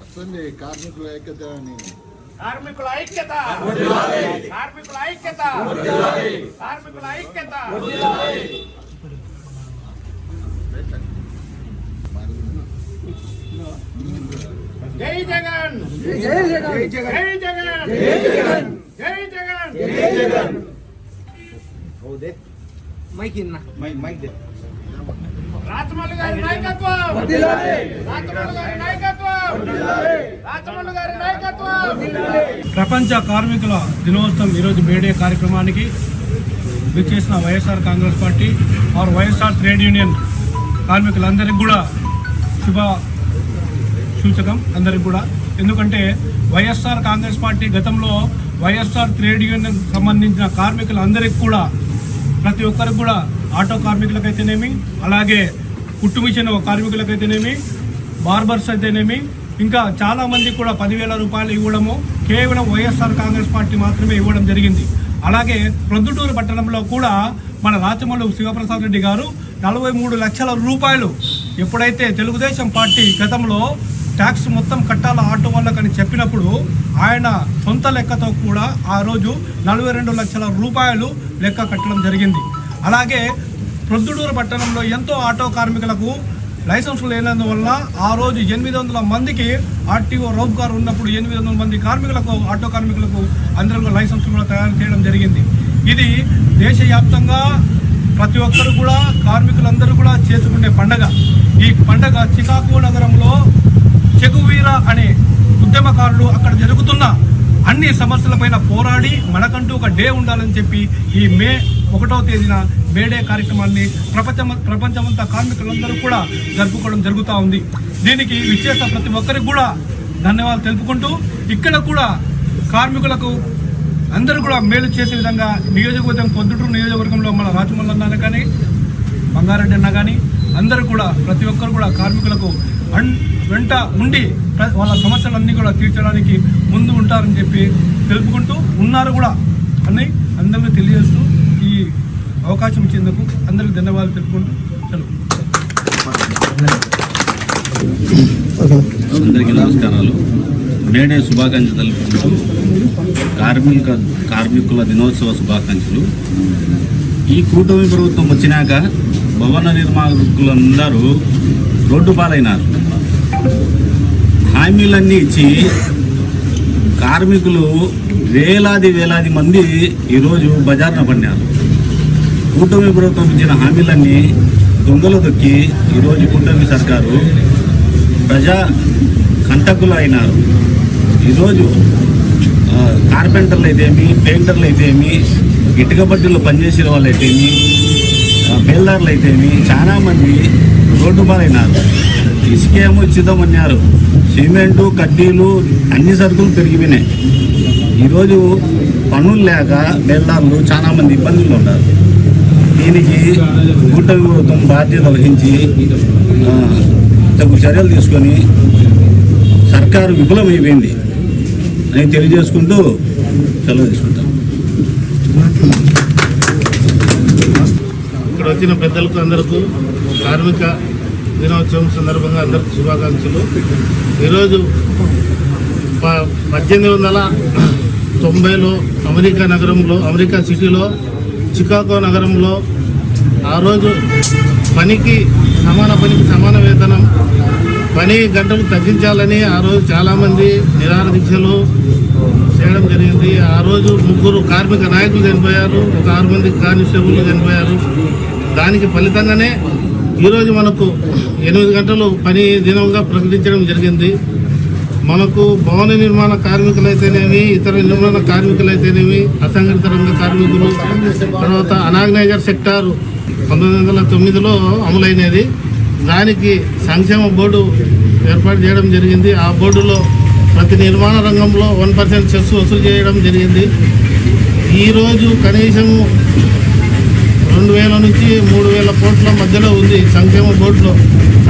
వస్తుంది కార్మికుల ఐక్యత అని. కార్మికుల ఐక్యత. కార్మికుల ఐక్యత. కార్మికుల ఐక్యత. జై జగన్. జై జగన్. జై జగన్. జై జగన్ రాజమౌళి గారి నాయకత్వం! రాజమౌళి గారి నాయకత్వం! రాజమౌళి గారి నాయకత్వం! ప్రపంచ కార్మికుల దినోత్సవం ఈరోజు మేడే కార్యక్రమానికి విచ్చేసిన YSR Congress party R YSR trade union కార్మికులందరికీ కూడా శుభ సూచకం అందరికి కూడా. ఎందుకంటే వైఎస్ఆర్ కాంగ్రెస్ పార్టీ గతంలో వైఎస్ఆర్ ట్రేడ్ యూనియన్ సంబంధించిన కార్మికులందరికీ కూడా ప్రతి ఒక్కరికి కూడా ఆటో కార్మికులకైతేనేమి అలాగే కుట్టు మిషన్ కార్మికులకైతేనేమి బార్బర్స్ అయితేనేమి ఇంకా చాలా కూడా పదివేల రూపాయలు ఇవ్వడము కేవలం వైఎస్ఆర్ కాంగ్రెస్ పార్టీ మాత్రమే ఇవ్వడం జరిగింది. అలాగే ప్రొద్దుటూరు పట్టణంలో కూడా మన రాచమల్లు శివప్రసాద్ రెడ్డి గారు నలభై మూడు లక్షల రూపాయలు ఎప్పుడైతే తెలుగుదేశం పార్టీ గతంలో ట్యాక్స్ మొత్తం కట్టాల ఆటో వాళ్ళకని చెప్పినప్పుడు ఆయన సొంత లెక్కతో కూడా ఆ రోజు నలభై రెండు లక్షల రూపాయలు లెక్క కట్టడం జరిగింది. అలాగే ప్రొద్దుడూరు పట్టణంలో ఎంతో ఆటో కార్మికులకు లైసెన్స్ లేనందువల్ల ఆ రోజు ఎనిమిది వందల మందికి ఆర్టీఓ రౌబ్ గారు ఉన్నప్పుడు ఎనిమిది వందల మంది కార్మికులకు ఆటో కార్మికులకు అందరికీ లైసెన్స్ కూడా తయారు చేయడం జరిగింది. ఇది దేశవ్యాప్తంగా ప్రతి ఒక్కరు కూడా కార్మికులందరూ కూడా చేసుకునే పండగ. ఈ పండగ చికాగో నగరంలో చెగువీర అనే ఉద్యమకారులు అక్కడ జరుగుతున్న అన్ని సమస్యలపైన పోరాడి మనకంటూ ఒక డే ఉండాలని చెప్పి ఈ మే ఒకటో తేదీన మే డే కార్యక్రమాన్ని ప్రపంచం ప్రపంచమంతా కార్మికులందరూ కూడా జరుపుకోవడం జరుగుతూ ఉంది. దీనికి విచ్చేసిన ప్రతి ఒక్కరికి కూడా ధన్యవాదాలు తెలుపుకుంటూ ఇక్కడ కూడా కార్మికులకు అందరూ కూడా మేలు చేసే విధంగా నియోజకవర్గం పొద్దుటూరు నియోజకవర్గంలో మన రాజమల్లి అన్న కానీ బంగారెడ్డి అన్న కానీ అందరూ కూడా ప్రతి ఒక్కరు కూడా కార్మికులకు వెంట ఉండి వాళ్ళ సమస్యలన్నీ కూడా తీర్చడానికి ముందు ఉంటారని చెప్పి తెలుపుకుంటూ ఉన్నారు కూడా. అని అందరికీ తెలియజేస్తూ ఈ అవకాశం ఇచ్చేందుకు అందరికీ ధన్యవాదాలు తెలుపుకుంటూ సెలవు. అందరికీ నమస్కారాలు. నేనే శుభాకాంక్షలు తెలుపుకుంటూ కార్మిక కార్మికుల దినోత్సవ శుభాకాంక్షలు. ఈ కూటమి ప్రభుత్వం వచ్చినాక భవన నిర్మాణకులందరూ రోడ్డు పాలైనారు. హామీలన్నీ ఇచ్చి కార్మికులు వేలాది వేలాది మంది ఈరోజు బజార్న పడినారు. కూటమి ప్రభుత్వం ఇచ్చిన హామీలన్నీ దొంగలు దొక్కి ఈరోజు కూటమి సర్కారు ప్రజా కంటకులు అయినారు ఈరోజు కార్పెంటర్లు అయితేమి పెయింటర్లు అయితేమి ఇటుక బడ్డీలో పనిచేసిన వాళ్ళు అయితేమి బేల్దార్లు అయితేమి చాలామంది రోడ్డు ఇసుకేమో ఇచ్చిద్దామన్నారు సిమెంటు కడ్డీలు అన్ని సరుకులు పెరిగిపోయినాయి. ఈరోజు పనులు లేక బేల్దారులు చాలామంది ఇబ్బందులు ఉన్నారు. దీనికి కూటమి ప్రభుత్వం బాధ్యత వహించి తగు చర్యలు తీసుకొని సర్కారు విఫలమైపోయింది అని తెలియజేసుకుంటూ సెలవు తీసుకుంటాం. ఇక్కడ వచ్చిన పెద్దలకు అందరికీ కార్మిక దినోత్సవం సందర్భంగా అందరికీ శుభాకాంక్షలు. ఈరోజు ప- పద్దెనిమిది వందల తొంభైలో అమెరికా నగరంలో అమెరికా సిటీలో చికాగో నగరంలో ఆ రోజు పనికి సమాన పనికి సమాన వేతనం పని గంటలు తగ్గించాలని ఆ రోజు చాలామంది నిరాహార దీక్షలు చేయడం జరిగింది. ఆ రోజు ముగ్గురు కార్మిక నాయకులు చనిపోయారు ఒక ఆరు మంది కానిస్టేబుల్ చనిపోయారు. దానికి ఫలితంగానే ఈరోజు మనకు ఎనిమిది గంటలు పని దినంగా ప్రకటించడం జరిగింది. మనకు భవన నిర్మాణ కార్మికులైతేనేమి ఇతర నిర్మాణ కార్మికులైతేనేమి అసంఘటిత రంగ కార్మికులు తర్వాత అనాగ్నైజర్ సెక్టార్ పంతొమ్మిది వందల తొమ్మిదిలో అమలైనది. దానికి సంక్షేమ బోర్డు ఏర్పాటు చేయడం జరిగింది. ఆ బోర్డులో ప్రతి నిర్మాణ రంగంలో వన్ పర్సెంట్ సెస్ వసూలు చేయడం జరిగింది. ఈరోజు కనీసము రెండు వేల నుంచి మూడు వేల కోట్ల మధ్యలో ఉంది సంక్షేమ బోర్డులో.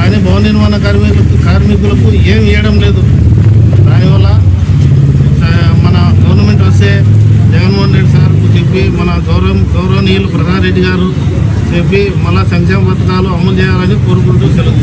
కానీ భవన నిర్మాణ కార్మికులకు కార్మికులకు ఏం ఇవ్వడం లేదు. దానివల్ల మన గవర్నమెంట్ వస్తే జగన్మోహన్ రెడ్డి సార్కు చెప్పి మన గౌరవ గౌరవనీయులు ప్రసాద్ రెడ్డి గారు చెప్పి మళ్ళా సంక్షేమ పథకాలు అమలు చేయాలని కోరుకుంటూ తెలుగు